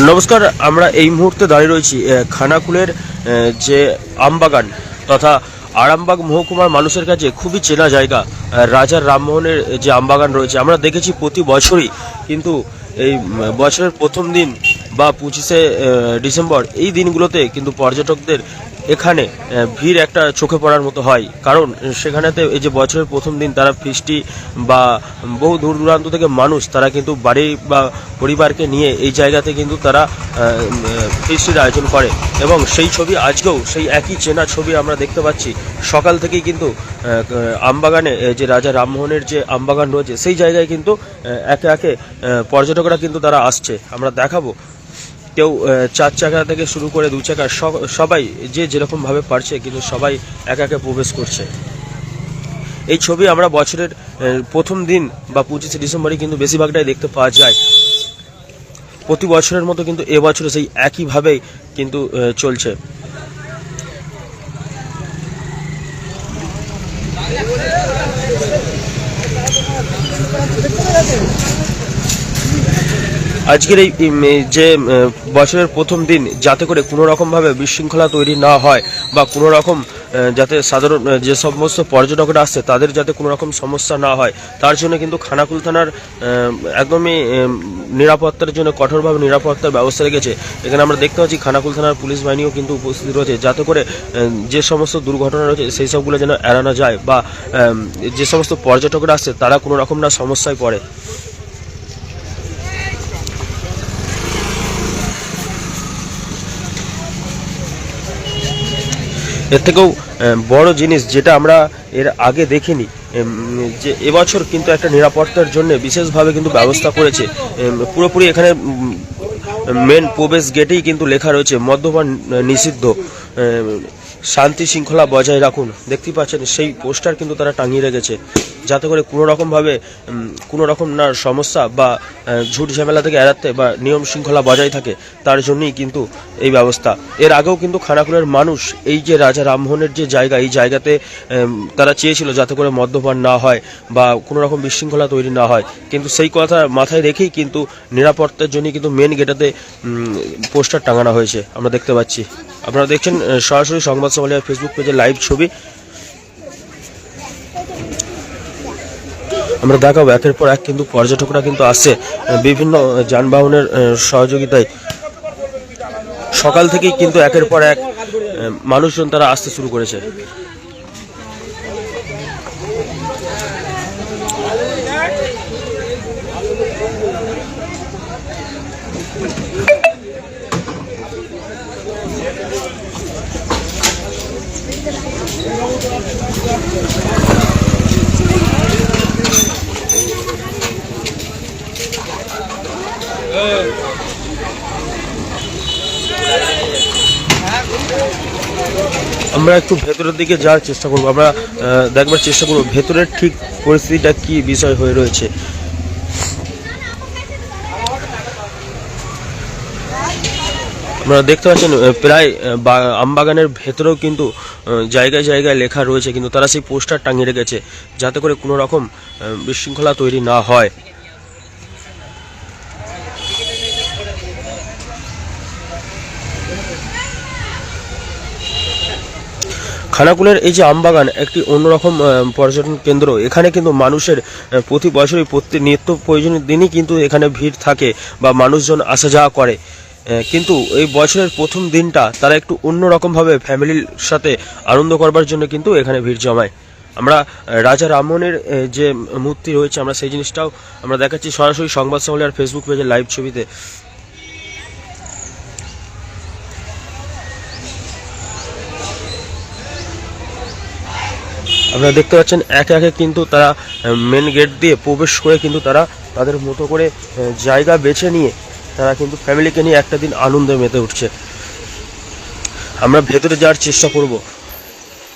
নমস্কার, আমরা এই মুহূর্তে দাঁড়িয়ে রয়েছি খানাকুলের যে আমবাগান তথা আরামবাগ মহকুমার মানুষের কাছে খুবই চেনা জায়গা রাজার রামমোহনের যে আমবাগান রয়েছে। আমরা দেখেছি প্রতি বছরই কিন্তু এই বছরের প্রথম দিন বা পঁচিশে ডিসেম্বর এই দিনগুলোতে কিন্তু পর্যটকদের এখানে ভিড় একটা চোখে পড়ার মতো হয়। কারণ সেখানেতে এই যে বছরের প্রথম দিন তারা ফিস্টি বা বহু দূর দূরান্ত থেকে মানুষ, তারা কিন্তু বাড়ি বা পরিবারকে নিয়ে এই জায়গাতে কিন্তু তারা ফিস্টির আয়োজন করে। এবং সেই ছবি আজকেও সেই একই চেনা ছবি আমরা দেখতে পাচ্ছি। সকাল থেকেই কিন্তু আমবাগানে যে রাজা রামমোহনের যে আমবাগান রয়েছে, সেই জায়গায় কিন্তু একে একে পর্যটকরা কিন্তু তারা আসছে। আমরা দেখাবো কেউ চার চাকা থেকে শুরু করে দু চাকা, সব- সবাই যে যেরকমভাবে পারছে, কিন্তু সবাই একা একে প্রবেশ করছে। এই ছবি আমরা বছরের প্রথম দিন বা পঁচিশে ডিসেম্বরে কিন্তু বেশিরভাগটাই দেখতে পাওয়া যায়। প্রতি বছরের মতো কিন্তু এবছরে সেই একইভাবেই কিন্তু চলছে। আজকের এই যে বছরের প্রথম দিন, যাতে করে কোনো রকমভাবে বিশৃঙ্খলা তৈরি না হয় বা কোনো রকম যাতে সাধারণ যে সমস্ত পর্যটকরা আসছে, তাদের যাতে কোনো রকম সমস্যা না হয়। তার জন্য কিন্তু খানাকুল থানার একদমই নিরাপত্তার জন্য কঠোরভাবে নিরাপত্তার ব্যবস্থা রেখেছে। এখানে আমরা দেখতে পাচ্ছি খানাকুল থানার পুলিশ বাহিনীও কিন্তু উপস্থিত রয়েছে, যাতে করে যে সমস্ত দুর্ঘটনা রয়েছে, সেই সবগুলো যেন এড়ানো যায় বা যে সমস্ত পর্যটকরা আসছে, তারা কোনো রকম না সমস্যায় পড়ে। এর থেকেও বড় জিনিস যেটা আমরা এর আগে দেখিনি যে এবছর কিন্তু একটা নিরাপত্তার জন্য বিশেষভাবে কিন্তু ব্যবস্থা করেছে পুরোপুরি এখানে মেন প্রবেশ গেটেই কিন্তু লেখা রয়েছে, মদ্যপান নিষিদ্ধ শান্তি শৃঙ্খলা বজায় রাখুন। দেখতেই পাচ্ছেন, সেই পোস্টার কিন্তু তারা টাঙিয়ে রেখেছে। যাতে করে কোনো রকমভাবে কোনো রকম না সমস্যা বা ঝুট ঝামেলা থেকে এড়াতে বা নিয়ম শৃঙ্খলা বজায় থাকে, তার জন্যই কিন্তু এই ব্যবস্থা। এর আগেও কিন্তু খানাকুলের মানুষ এই যে রাজা রামমোহনের যে জায়গা, এই জায়গাতে তারা চেয়েছিল যাতে করে মদ্যপান না হয় বা কোনো রকম বিশৃঙ্খলা তৈরি না হয়। কিন্তু সেই কথা মাথায় রেখেই কিন্তু নিরাপত্তার জন্য কিন্তু মেন গেটাতে পোস্টার টাঙানো হয়েছে। আমরা দেখতে পাচ্ছি। আপনারা দেখছেন সরাসরি সংবাদ সম্মেলনের ফেসবুক পেজে লাইভ ছবি। আমরা দেখাবো। একের পর এক কিন্তু পর্যটকরা কিন্তু আহ, বিভিন্ন যানবাহনের সহযোগিতায়। সকাল থেকেই কিন্তু একের পর এক মানুষজন তারা আসতে শুরু করেছে। আমরা একটু ভেতরের দিকে যাওয়ার চেষ্টা করব। আমরা দেখবার চেষ্টা করব ভেতরের ঠিক পরিস্থিতিটা কি বিষয় হয়ে রয়েছে। আপনারা দেখতে পাচ্ছেন প্রায় আমবাগানের ভেতরেও কিন্তু জায়গায় জায়গায় লেখা রয়েছে, কিন্তু তারা সেই পোস্টার টাঙিয়ে রেখেছে, যাতে করে কোনো রকম বিশৃঙ্খলা তৈরি না হয়। খানাকুলের এই যে আমবাগান একটি অন্যরকম পর্যটন কেন্দ্র। এখানে কিন্তু মানুষের প্রতি বছরই প্রতি নিত্য প্রয়োজনীয় দিনই কিন্তু এখানে ভিড় থাকে বা মানুষজন আসা যাওয়া করে। কিন্তু এই বছরের প্রথম দিনটা তারা একটু অন্যরকমভাবে ফ্যামিলির সাথে আনন্দ করবার জন্য কিন্তু এখানে ভিড় জমায়। আমরা রাজা রামমোহনের আহ, যে মূর্তি রয়েছে আমরা সেই জিনিসটাও আমরা দেখাচ্ছি সরাসরি সংবাদ সম্মেলনের ফেসবুক পেজে লাইভ ছবিতে। আপনারা দেখতে পাচ্ছেন, একে একে কিন্তু তারা মেন গেট দিয়ে প্রবেশ করে কিন্তু তারা তাদের মতো করে জায়গা বেছে নিয়ে তারা কিন্তু ফ্যামিলিকে নিয়ে একটা দিন আনন্দে মেতে উঠছে। আমরা ভেতরে যাওয়ার চেষ্টা করব।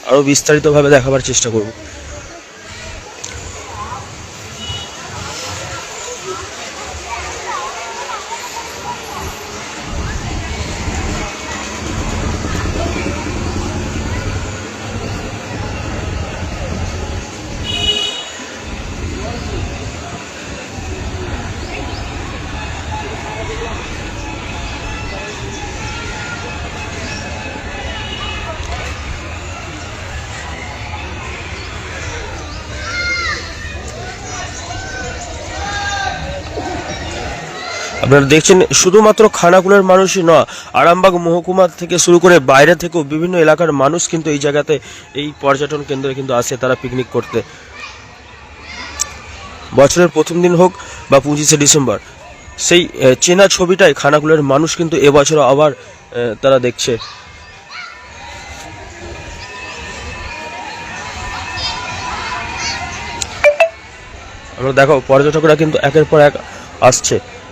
আরও বিস্তারিতভাবে দেখাবার চেষ্টা করব। আপনারা দেখছেন, শুধুমাত্র খানাকুলের মানুষই নয়, আরামবাগ মহকুমা থেকে শুরু করে বাইরে থেকেও বিভিন্ন এলাকার মানুষ কিন্তু এই জায়গাতে এই পর্যটন কেন্দ্রে কিন্তু আসে, তারা পিকনিক করতে। বছরের প্রথম দিন হোক বা পঁচিশে ডিসেম্বর, সেই চেনা ছবিটাই খানাকুলের মানুষ কিন্তু এবছর আবার তারা দেখছে। আমরা দেখো, পর্যটকরা কিন্তু একের পর এক আসছে।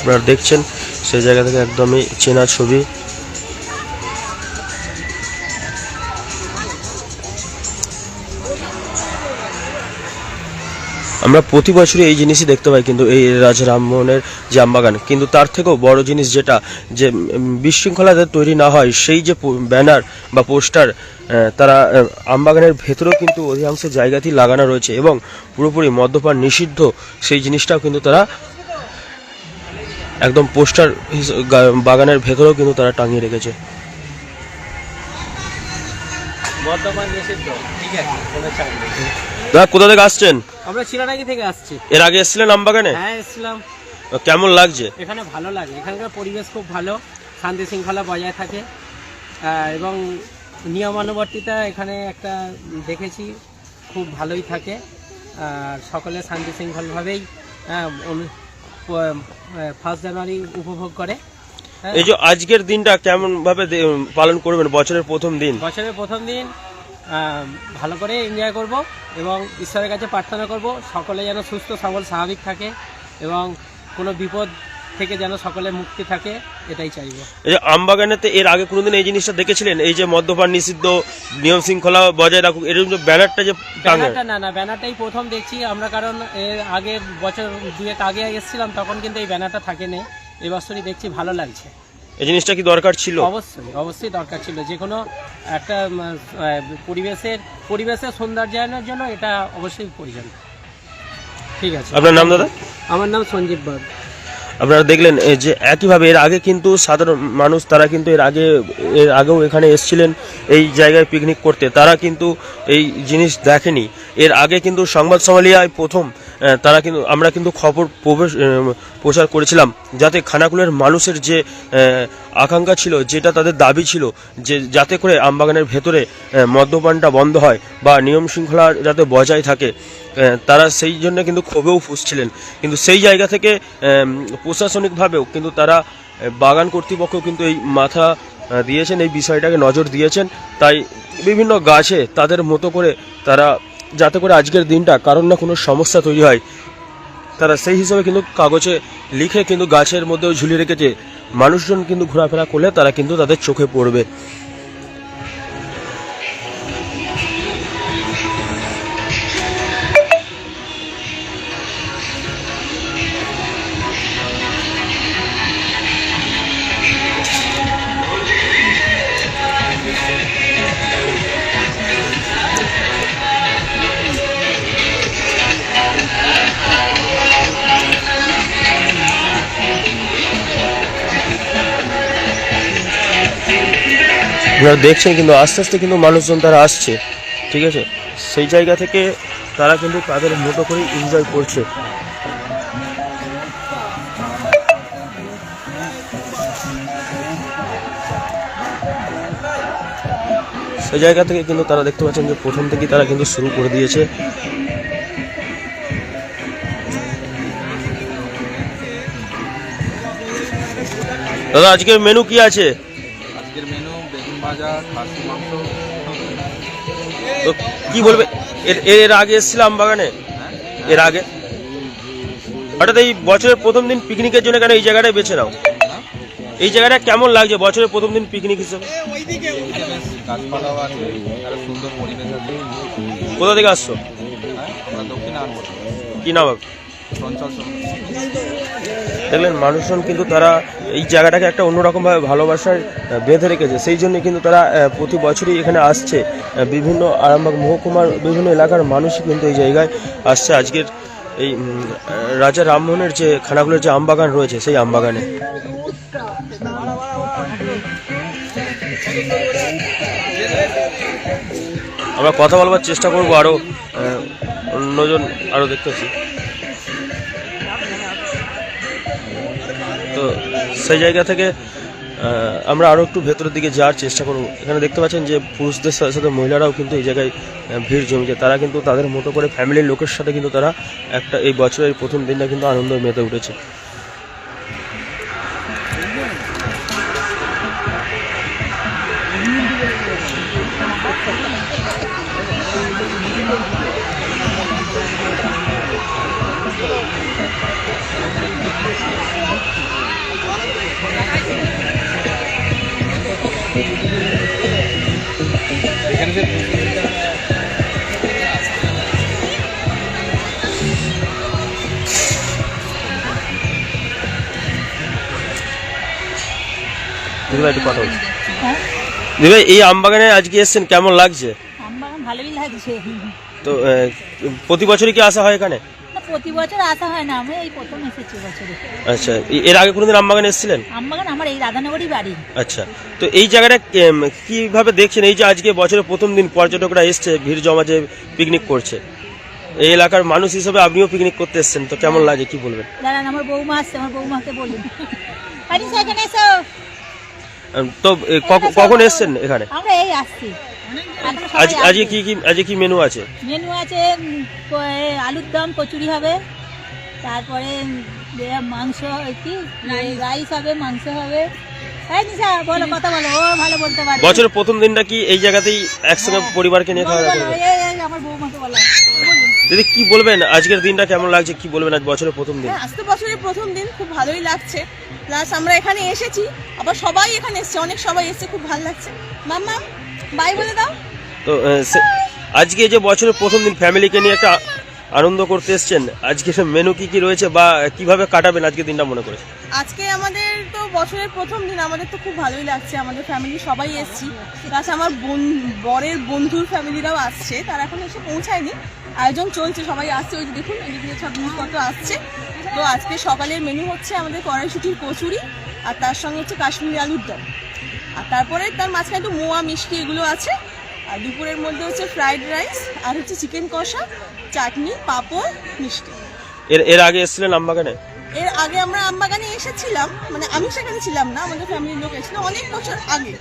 আপনারা দেখছেন, সেই জায়গা থেকে একদমই চেনা ছবি। আমরা প্রতি বছরই এই জিনিসই দেখতে পাই কিন্তু এই রাজ রামমোহনের যে আমবাগান। কিন্তু তার থেকেও বড় জিনিস যেটা, যে বিশৃঙ্খলা তৈরি না হয়, সেই যে ব্যানার বা পোস্টার তারা আমবাগানের ভেতরেও কিন্তু অধিকাংশ জায়গাতেই লাগানো রয়েছে এবং পুরোপুরি মদ্যপান নিষিদ্ধ, সেই জিনিসটাও কিন্তু তারা একদম পোস্টার বাগানের ভেতরেও কিন্তু তারা টাঙিয়ে রেখেছে। দাদা কোথা থেকে আসছেন? আমরা শিলানাগি থেকে আসছি। এর আগে এসেছিলেন আমবাগানে? হ্যাঁ এসেছিলাম। কেমন লাগছে? এখানে ভালো লাগে। এখানকার পরিবেশ খুব ভালো শান্তি শৃঙ্খলা বজায় থাকে। এবং নিয়মানুবর্তিতা এখানে একটা দেখেছি খুব ভালোই থাকে। আর সকলে শান্তি শৃঙ্খলভাবেই ফার্স্ট জানুয়ারি উপভোগ করে। হ্যাঁ, এই যে আজকের দিনটা কেমন ভাবে পালন করবেন? বছরের প্রথম দিন। বছরের প্রথম দিন ভালো করে এনজয় করব এবং ঈশ্বরের কাছে প্রার্থনা করব সকলে যেন সুস্থ সবল স্বাভাবিক থাকে এবং কোনো বিপদ থেকে যেন সকলে মুক্তি থাকে এটাই চাইব। এই যে আমবাগানেতে এর আগে কোনোদিন এই জিনিসটা দেখেছিলেন? এই যে মদ্যপান নিষিদ্ধ নিয়ম শৃঙ্খলা বজায় রাখুক এরকম যে ব্যানারটা যে ব্যানারটা না না ব্যানারটাই প্রথম দেখছি। আমরা কারণ এর আগে বছর দুয়েক আগে এসেছিলাম তখন কিন্তু এই ব্যানারটা থাকেনি। এবছরই দেখছি ভালো লাগছে। এই জিনিসটা কি দরকার ছিল? অবশ্যই অবশ্যই দরকার ছিল। যে কোনো একটা উম, আহ, পরিবেশের পরিবেশের সৌন্দর্যায়নের জন্য এটা অবশ্যই প্রয়োজন। ঠিক আছে। আপনার নাম দাদা? আমার নাম সঞ্জীব বাগ আপনারা দেখলেন যে একইভাবে এর আগে কিন্তু সাধারণ মানুষ, তারা কিন্তু এর আগে, এর আগেও এখানে এসেছিলেন এই জায়গায় পিকনিক করতে। তারা কিন্তু এই জিনিস দেখেনি। এর আগে কিন্তু সংবাদ সমালিয়ায় প্রথম তারা কিন্তু আমরা কিন্তু খবর প্রবেশ প্রচার করেছিলাম যাতে খানাকুলের মানুষের যে আকাঙ্ক্ষা ছিল, যেটা তাদের দাবি ছিল, যে যাতে করে আমবাগানের ভেতরে মদ্যপানটা বন্ধ হয় বা নিয়ম শৃঙ্খলা যাতে বজায় থাকে তারা সেই জন্য কিন্তু ক্ষোভেও ফুসছিলেন। কিন্তু সেই জায়গা থেকে প্রশাসনিকভাবেও কিন্তু তারা বাগান কর্তৃপক্ষ কিন্তু এই মাথা দিয়েছেন, এই বিষয়টাকে নজর দিয়েছেন। তাই বিভিন্ন গাছে তাদের মতো করে তারা যাতে করে আজকের দিনটা কারণ না কোনো সমস্যা তৈরি হয়। তারা সেই হিসাবে কিন্তু কাগজে লিখে কিন্তু গাছের মধ্যেও ঝুলিয়ে রেখেছে। মানুষজন কিন্তু ঘোরাফেরা করলে তারা কিন্তু তাদের চোখে পড়বে। আপনারা দেখছেন কিন্তু আস্তে আস্তে কিন্তু মানুষজন তারা আসছে, ঠিক আছে? সেই জায়গা থেকে তারা কিন্তু তাদের মতো করে এনজয় করছে। সেই জায়গা থেকে কিন্তু তারা দেখতে পাচ্ছেন যে প্রথম থেকেই তারা কিন্তু শুরু করে দিয়েছে। দাদা, আজকের মেনু কি আছে? কি বলবে? এর আগে এসেছিলাম বাগানে? এর আগে? হঠাৎ এই বছরের প্রথম দিন পিকনিকের জন্য কেন এই জায়গাটাই বেছে নাও? এই জায়গাটা কেমন লাগছে বছরের প্রথম দিন পিকনিক হিসেবে? কোথা থেকে আসছো? হ্যাঁ কি নাম। দেখলেন, মানুষজন কিন্তু তারা এই জায়গাটাকে একটা অন্যরকমভাবে ভালোবাসায় বেঁধে রেখেছে। সেই জন্য কিন্তু তারা প্রতি বছরই এখানে আসছে। বিভিন্ন আরামবাগ মহকুমার বিভিন্ন এলাকার মানুষই কিন্তু এই জায়গায় আসছে। আজকের এই রাজা রামমোহনের যে খানাগুলোর যে আমবাগান রয়েছে, সেই আমবাগানে। আমরা কথা বলবার চেষ্টা করব আরও অন্যজন আরও দেখতেছি তো সেই জায়গা থেকে আমরা আরও একটু ভেতরের দিকে যাওয়ার চেষ্টা করব। এখানে দেখতে পাচ্ছেন যে পুরুষদের সাথে সাথে মহিলারাও কিন্তু এই জায়গায় ভিড় জমেছে তারা কিন্তু তাদের মতো করে ফ্যামিলির লোকের সাথে কিন্তু তারা একটা, এই বছরের প্রথম দিনটা কিন্তু আনন্দ মেতে উঠেছে। দিদিভাই একটু কথা বলছি। দিদিভাই এই আমবাগানে আজকে এসেছেন কেমন লাগছে? ভালোই লাগছে। তো প্রতি বছরই কি আসা হয় এখানে? প্রতি বছর আসা হয় না আমি এই প্রথম এসেছি বছরে। আচ্ছা এর আগে কোনোদিন আমবাগানে এসেছিলেন? আমবাগান আমার এই রাধানগরই বাড়ি। আচ্ছা তো এই জায়গাটা কীভাবে দেখছেন? এই যে আজকে বছরের প্রথম দিন পর্যটকরা এসছে ভিড় জমা যে পিকনিক করছে। এই এলাকার মানুষ হিসেবে আপনিও পিকনিক করতে এসছেন তো কেমন লাগে কি বলবেন? দাঁড়ান আমার বৌমা আসছে আমার বৌমাকে বলুন আরে সেখানে এসো। তো কখন এসছেন এখানে? আমরা এই আসছি। আজ আজকে কি কি আজকে কি মেনু আছে? মেনু আছে আলুর দম কচুরি হবে তারপরে এ, মাংস কি? রাইস হবে মাংস হবে। এই নিশা বলো কথা বলো ও ভালো বলতে পারে বছরের প্রথম দিনটা কি এই জায়গাতেই একসঙ্গে পরিবারকে নিয়ে খাওয়া দাওয়া বলো, করবেন এই, এই, আমার বৌমাকে বলো। বলুন। দিদি কি বলবেন? আজকের দিনটা কেমন লাগছে? কি বলবেন আজ বছরের প্রথম দিন? হ্যাঁ আজকে বছরের প্রথম দিন খুব ভালোই লাগছে। প্লাস আমরা এখানে এসেছি আবার সবাই এখানে এসেছে অনেক সবাই এসেছে খুব ভালো লাগছে। মাম্মা বাই বলে দাও। তো আজকে যে বছরের প্রথম দিন ফ্যামিলিকে নিয়ে একটা আনন্দ করতে এসছেন আজকে মেনু কি কি রয়েছে বা কীভাবে কাটাবেন আজকে দিনটা মনে করে আজকে আমাদের তো বছরের প্রথম দিন আমাদের তো খুব ভালোই লাগছে আমাদের ফ্যামিলি সবাই এসেছি। প্লাস আমার বোন বরের বন্ধুর ফ্যামিলিরাও আসছে তারা এখন এসে পৌঁছায়নি। আয়োজন চলছে সবাই আসছে ওই যে দেখুন এদিকে সব জিনিসপত্র আসছে। তো আজকে সকালের মেনু হচ্ছে আমাদের কড়াইশুটির কচুরি আর তার সঙ্গে হচ্ছে কাশ্মীরি আলুর দম। আর তারপরে তার মাঝখানে একটু মোয়া মিষ্টি এগুলো আছে। আর দুপুরের মধ্যে হচ্ছে ফ্রাইড রাইস আর হচ্ছে চিকেন কষা চাটনি পাঁপড় মিষ্টি। এর এর আগে এসেছিলেন আমবাগানে এর আগে আমরা আমবাগানে এসেছিলাম মানে আমি সেখানে ছিলাম না আমাদের ফ্যামিলির লোক এসেছিল অনেক বছর আগে।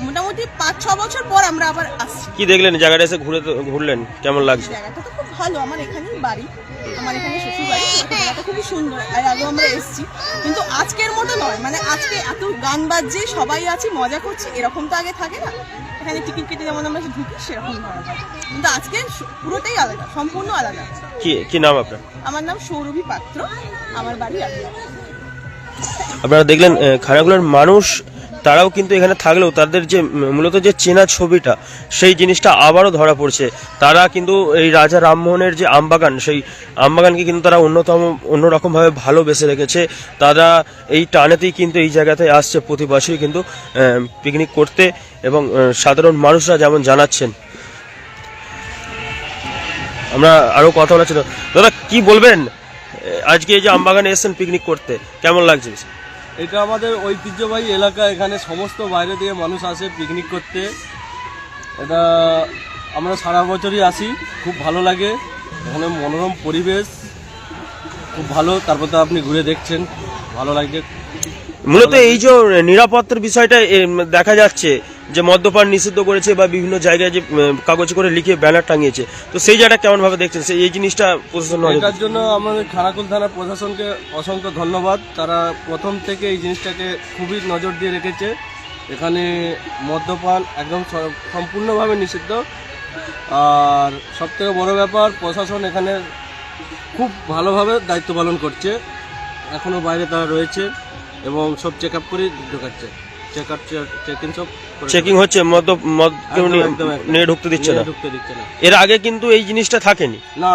মোটামুটি পাঁচ ছ বছর পর আমরা আবার আসছি। কি দেখলেন? জায়গাটা এসে ঘুরে তো- ঘুরলেন? কেমন লাগছে? জায়গাটা তো খুব ভালো আমার এখানেই বাড়ি। আমার এখানে শ্বশুর বাড়ি তো খুবই সুন্দর আর আগেও আমরা এসেছি। কিন্তু আজকের মতো নয় মানে আজকে এত গান বাজছে সবাই আছে মজা করছি এরকম তো আগে থাকে না। এখানে টিকিট কেটে যেমন আমরা ঢুকি সেরকম কিন্তু আজকে পুরোটাই আলাদা সম্পূর্ণ আলাদা। কি কি নাম আপনার? আমার নাম সৌরভী পাত্র আমার বাড়ি আলাদা আপনারা দেখলেন খানাগুলোর মানুষ তারাও কিন্তু এখানে থাকলেও তাদের যে মূলত যে চেনা ছবিটা, সেই জিনিসটা আবারও ধরা পড়ছে। তারা কিন্তু এই রাজা রামমোহনের যে আমবাগান, সেই আমবাগানকে কিন্তু তারা অন্যতম, অন্যরকমভাবে ভালোবেসে রেখেছে। তারা এই টানেতেই কিন্তু এই জায়গাতে আসছে প্রতি বছরই কিন্তু পিকনিক করতে এবং সাধারণ মানুষরা যেমন জানাচ্ছেন। আমরা আরও কথা বলার ছিল। দাদা, কি বলবেন? আজকে এই যে আমবাগানে এসেছেন পিকনিক করতে, কেমন লাগছে? এটা আমাদের ঐতিহ্যবাহী এলাকা, এখানে সমস্ত বাইরে থেকে মানুষ আসে পিকনিক করতে। এটা আমরা সারা বছরই আসি, খুব ভালো লাগে। এখানে মনোরম পরিবেশ, খুব ভালো। তারপর তো আপনি ঘুরে দেখছেন, ভালো লাগছে মূলত এই যে নিরাপত্তার বিষয়টা দেখা যাচ্ছে যে মদ্যপান নিষিদ্ধ করেছে বা বিভিন্ন জায়গায় যে কাগজে করে লিখে ব্যানার টাঙিয়েছে। তো সেই জায়গাটা কেমন ভাবে দেখছেন? সেই এই জিনিসটা প্রশাসন এটার জন্য আমাদের খানাকুল থানা প্রশাসনকে অসংখ্য ধন্যবাদ। তারা প্রথম থেকে এই জিনিসটাকে খুবই নজর দিয়ে রেখেছে। এখানে মদ্যপান একদম সম্পূর্ণভাবে নিষিদ্ধ। আর সবথেকে বড় ব্যাপার প্রশাসন এখানে খুব ভালোভাবে দায়িত্ব পালন করছে। এখনও বাইরে তারা রয়েছে এবং সব চেক আপ করে ঢোকাচ্ছে। চেক আপ চেক সব চেকিং হচ্ছে মদ মদ কেউ নিয়ে- ঢুকতে দিচ্ছে না। ঢুকতে দিচ্ছে না। এর আগে কিন্তু এই জিনিসটা থাকেনি। না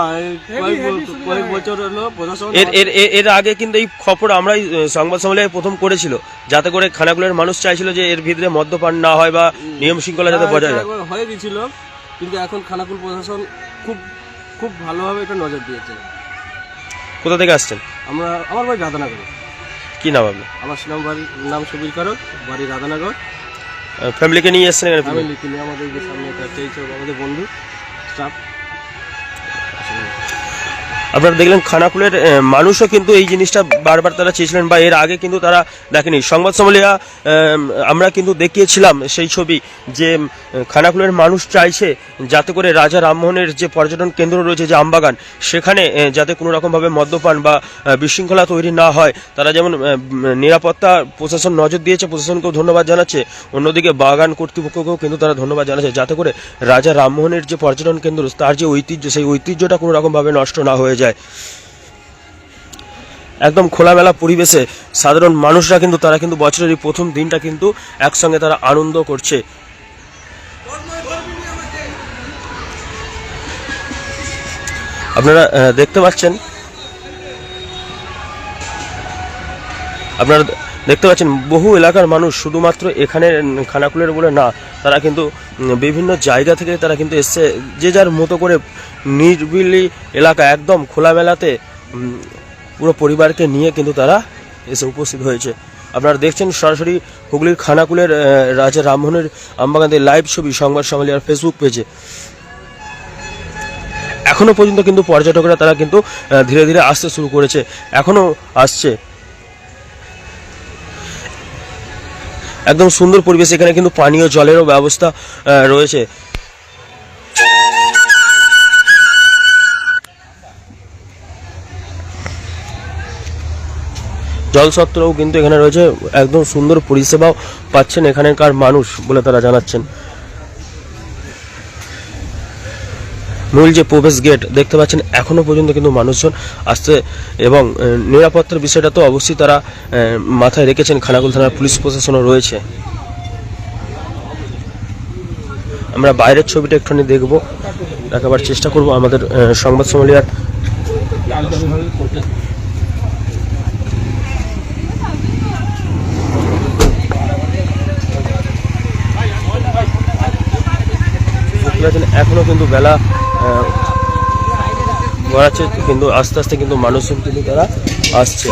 কয়েক বছর- হলো প্রশাসন এর এর আগে কিন্তু এই খবর আমরাই সংবাদ সম্মেলনে প্রথম করেছিল। যাতে করে খানাগুলোর মানুষ চাইছিল যে এর ভিতরে মদ্যপান না হয় বা নিয়ম শৃঙ্খলা যাতে হ্যাঁ, বজায় এটা হয়ে গেছিল কিন্তু এখন খানাকুল প্রশাসন খুব খুব ভালোভাবে এটা নজর দিয়েছে। কোথা থেকে আসছেন? আমরা আমার বাড়ি রাধানগর কি নাম আপনি আমার নাম বাড়ি নাম সুবীর কারক বাড়ি রাধানগর। ফ্যামিলিকে নিয়ে এসেছেন এখানে ফ্যামিলিকে নিয়ে আমাদের যে সামনে একটা আমাদের বন্ধু স্টাফ আপনারা দেখলেন খানাকুলের মানুষও কিন্তু এই জিনিসটা বারবার তারা চেয়েছিলেন বা এর আগে কিন্তু তারা দেখেনি। সংবাদ সম্মেলনে আমরা কিন্তু দেখিয়েছিলাম সেই ছবি যে খানাকুলের মানুষ চাইছে যাতে করে রাজা রামমোহনের যে পর্যটন কেন্দ্র রয়েছে, যে আমবাগান, সেখানে যাতে কোনো রকমভাবে মদ্যপান বা বিশৃঙ্খলা তৈরি না হয়। তারা যেমন নিরাপত্তা প্রশাসন নজর দিয়েছে, প্রশাসনকেও ধন্যবাদ জানাচ্ছে। অন্যদিকে বাগান কর্তৃপক্ষকেও কিন্তু তারা ধন্যবাদ জানাচ্ছে, যাতে করে রাজা রামমোহনের যে পর্যটন কেন্দ্র, তার যে ঐতিহ্য, সেই ঐতিহ্যটা কোনো রকমভাবে নষ্ট না হয়ে যায়। একদম খোলামেলা পরিবেশে সাধারণ মানুষরা কিন্তু, তারা কিন্তু বছরের এই প্রথম দিনটা কিন্তু একসঙ্গে তারা আনন্দ করছে। আপনারা দেখতে পাচ্ছেন? আপনারা দেখতে পাচ্ছেন, বহু এলাকার মানুষ শুধুমাত্র এখানে খানাকুলের বলে না, তারা কিন্তু বিভিন্ন জায়গা থেকে তারা কিন্তু এসছে। যে যার মতো করে নির্বিলি এলাকা একদম খোলামেলাতে পুরো পরিবারকে নিয়ে কিন্তু তারা এসে উপস্থিত হয়েছে। আপনারা দেখছেন সরাসরি হুগলির খানাকুলের রাজা রামমোহনের আমবাগানের লাইভ ছবি, সংবাদ সম্মেলনের ফেসবুক পেজে এখনও পর্যন্ত কিন্তু পর্যটকরা তারা কিন্তু ধীরে ধীরে আসতে শুরু করেছে। এখনও আসছে। একদম সুন্দর পরিবেশ এখানে কিন্তু পানীয় জলেরও ব্যবস্থা রয়েছে। জলসত্রও কিন্তু এখানে রয়েছে একদম সুন্দর পরিষেবাও পাচ্ছেন এখানকার মানুষ বলে তারা জানাচ্ছেন। মূল যে প্রবেশ গেট দেখতে পাচ্ছেন, এখনও পর্যন্ত কিন্তু মানুষজন আসছে এবং নিরাপত্তার বিষয়টা তো অবশ্যই তারা মাথায় রেখেছেন। খানাকুল থানার পুলিশ প্রশাসনও রয়েছে। আমরা বাইরের ছবিটা একটুখানি দেখব, দেখাবার চেষ্টা করব আমাদের সংবাদ সম্মেলনের। দেখতে পাচ্ছেন এখনও কিন্তু বেলা গড়াচ্ছে কিন্তু আস্তে আস্তে কিন্তু মানুষজন কিন্তু তারা আসছে।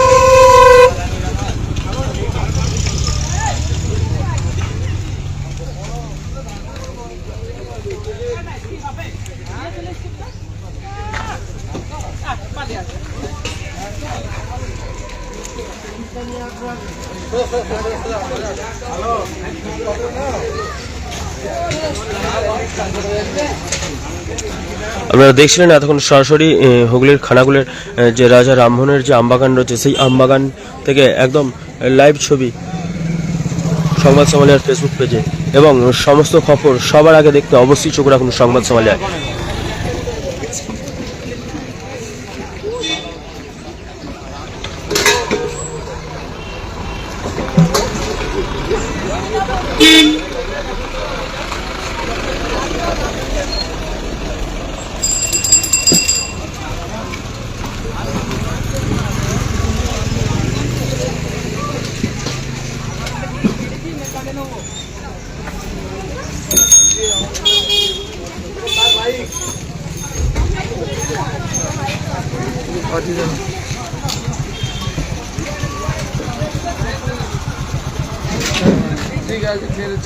আপনারা দেখছিলেন এতক্ষণ সরাসরি হুগলির খানাগুলের যে রাজা রামমোহনের যে আমবাগান রয়েছে, সেই আমবাগান থেকে একদম লাইভ ছবি সংবাদ সমালিয়ার ফেসবুক পেজে। এবং সমস্ত খবর সবার আগে দেখতে অবশ্যই চোখ রাখুন সংবাদ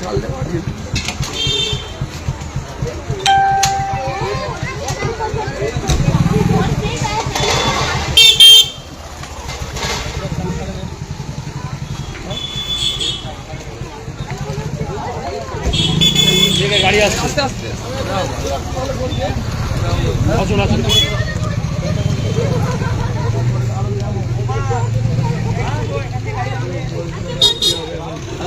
সম্মেলনে